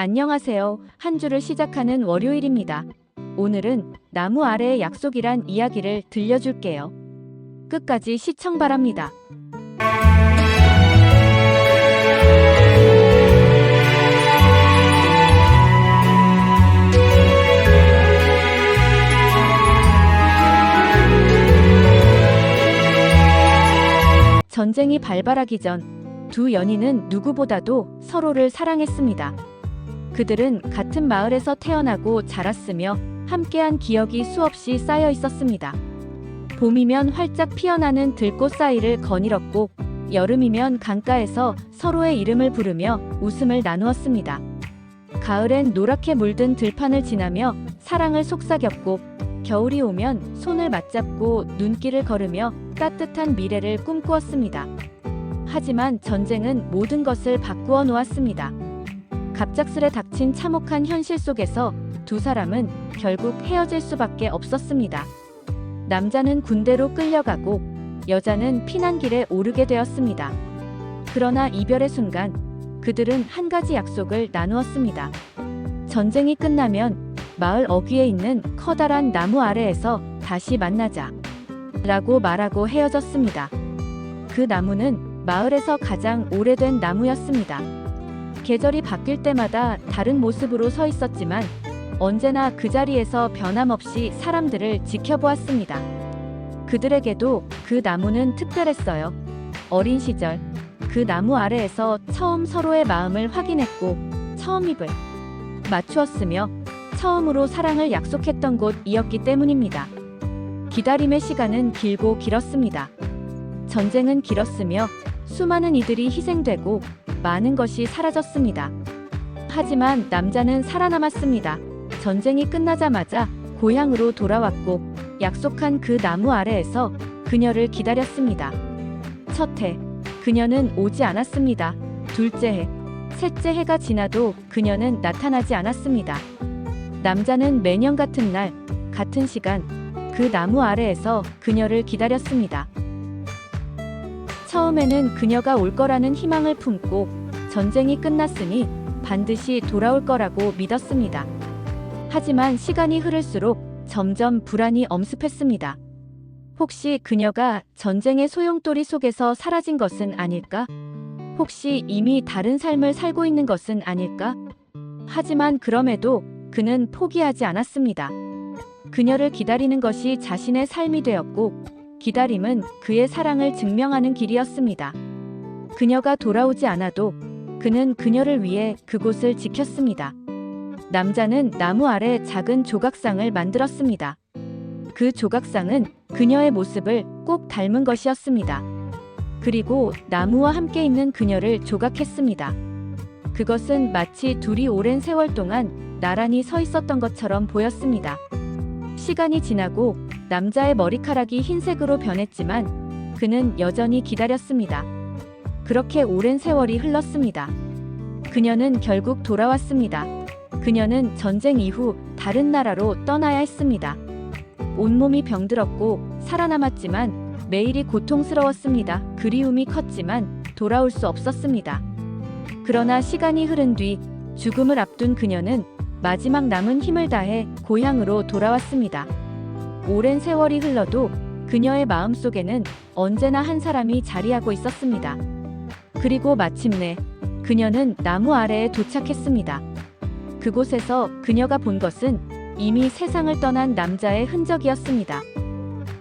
안녕하세요. 한 주를 시작하는 월요일입니다. 오늘은 나무 아래의 약속이란 이야기를 들려줄게요. 끝까지 시청 바랍니다. 전쟁이 발발하기 전 두 연인은 누구보다도 서로를 사랑했습니다. 그들은 같은 마을에서 태어나고 자랐으며 함께한 기억이 수없이 쌓여 있었습니다. 봄이면 활짝 피어나는 들꽃 사이를 거닐었고 여름이면 강가에서 서로의 이름을 부르며 웃음을 나누었습니다. 가을엔 노랗게 물든 들판을 지나며 사랑을 속삭였고 겨울이 오면 손을 맞잡고 눈길을 걸으며 따뜻한 미래를 꿈꾸었습니다. 하지만 전쟁은 모든 것을 바꾸어 놓았습니다. 갑작스레 닥친 참혹한 현실 속에서 두 사람은 결국 헤어질 수밖에 없었습니다. 남자는 군대로 끌려가고 여자는 피난길에 오르게 되었습니다. 그러나 이별의 순간 그들은 한 가지 약속을 나누었습니다. 전쟁이 끝나면 마을 어귀에 있는 커다란 나무 아래에서 다시 만나자. 라고 말하고 헤어졌습니다. 그 나무는 마을에서 가장 오래된 나무였습니다. 계절이 바뀔 때마다 다른 모습으로 서 있었지만 언제나 그 자리에서 변함없이 사람들을 지켜보았습니다. 그들에게도 그 나무는 특별했어요. 어린 시절 그 나무 아래에서 처음 서로의 마음을 확인했고 처음 입을 맞추었으며 처음으로 사랑을 약속했던 곳이었기 때문입니다. 기다림의 시간은 길고 길었습니다. 전쟁은 길었으며 수많은 이들이 희생되고 많은 것이 사라졌습니다. 하지만 남자는 살아남았습니다. 전쟁이 끝나자마자 고향으로 돌아왔고 약속한 그 나무 아래에서 그녀를 기다렸습니다. 첫 해, 그녀는 오지 않았습니다. 둘째 해, 셋째 해가 지나도 그녀는 나타나지 않았습니다. 남자는 매년 같은 날, 같은 시간, 그 나무 아래에서 그녀를 기다렸습니다. 처음에는 그녀가 올 거라는 희망을 품고 전쟁이 끝났으니 반드시 돌아올 거라고 믿었습니다. 하지만 시간이 흐를수록 점점 불안이 엄습했습니다. 혹시 그녀가 전쟁의 소용돌이 속에서 사라진 것은 아닐까? 혹시 이미 다른 삶을 살고 있는 것은 아닐까? 하지만 그럼에도 그는 포기하지 않았습니다. 그녀를 기다리는 것이 자신의 삶이 되었고 기다림은 그의 사랑을 증명하는 길이었습니다. 그녀가 돌아오지 않아도 그는 그녀를 위해 그곳을 지켰습니다. 남자는 나무 아래 작은 조각상을 만들었습니다. 그 조각상은 그녀의 모습을 꼭 닮은 것이었습니다. 그리고 나무와 함께 있는 그녀를 조각했습니다. 그것은 마치 둘이 오랜 세월 동안 나란히 서 있었던 것처럼 보였습니다. 시간이 지나고 남자의 머리카락이 흰색으로 변했지만 그는 여전히 기다렸습니다. 그렇게 오랜 세월이 흘렀습니다. 그녀는 결국 돌아왔습니다. 그녀는 전쟁 이후 다른 나라로 떠나야 했습니다. 온몸이 병들었고 살아남았지만 매일이 고통스러웠습니다. 그리움이 컸지만 돌아올 수 없었습니다. 그러나 시간이 흐른 뒤 죽음을 앞둔 그녀는 마지막 남은 힘을 다해 고향으로 돌아왔습니다. 오랜 세월이 흘러도 그녀의 마음 속에는 언제나 한 사람이 자리하고 있었습니다. 그리고 마침내 그녀는 나무 아래에 도착했습니다. 그곳에서 그녀가 본 것은 이미 세상을 떠난 남자의 흔적이었습니다.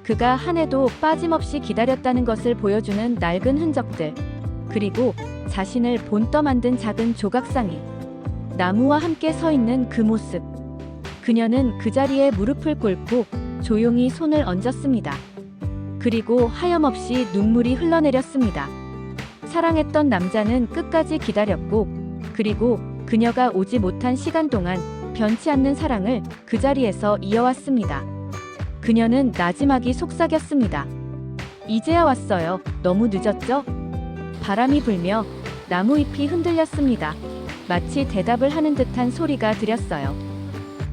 그가 한 해도 빠짐없이 기다렸다는 것을 보여주는 낡은 흔적들, 그리고 자신을 본떠 만든 작은 조각상이 나무와 함께 서 있는 그 모습. 그녀는 그 자리에 무릎을 꿇고 조용히 손을 얹었습니다. 그리고 하염없이 눈물이 흘러내렸습니다. 사랑했던 남자는 끝까지 기다렸고, 그리고 그녀가 오지 못한 시간 동안 변치 않는 사랑을 그 자리에서 이어왔습니다. 그녀는 나지막이 속삭였습니다. 이제야 왔어요. 너무 늦었죠? 바람이 불며 나무 잎이 흔들렸습니다. 마치 대답을 하는 듯한 소리가 들렸어요.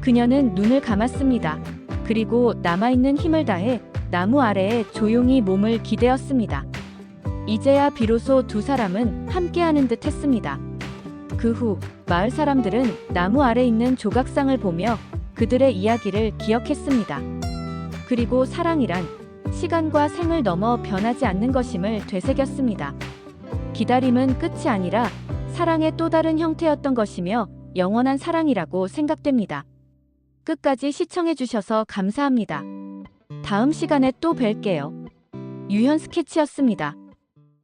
그녀는 눈을 감았습니다. 그리고 남아있는 힘을 다해 나무 아래에 조용히 몸을 기대었습니다. 이제야 비로소 두 사람은 함께하는 듯 했습니다. 그 후 마을 사람들은 나무 아래 있는 조각상을 보며 그들의 이야기를 기억했습니다. 그리고 사랑이란 시간과 생을 넘어 변하지 않는 것임을 되새겼습니다. 기다림은 끝이 아니라 사랑의 또 다른 형태였던 것이며 영원한 사랑이라고 생각됩니다. 끝까지 시청해주셔서 감사합니다. 다음 시간에 또 뵐게요. 유현 스케치였습니다.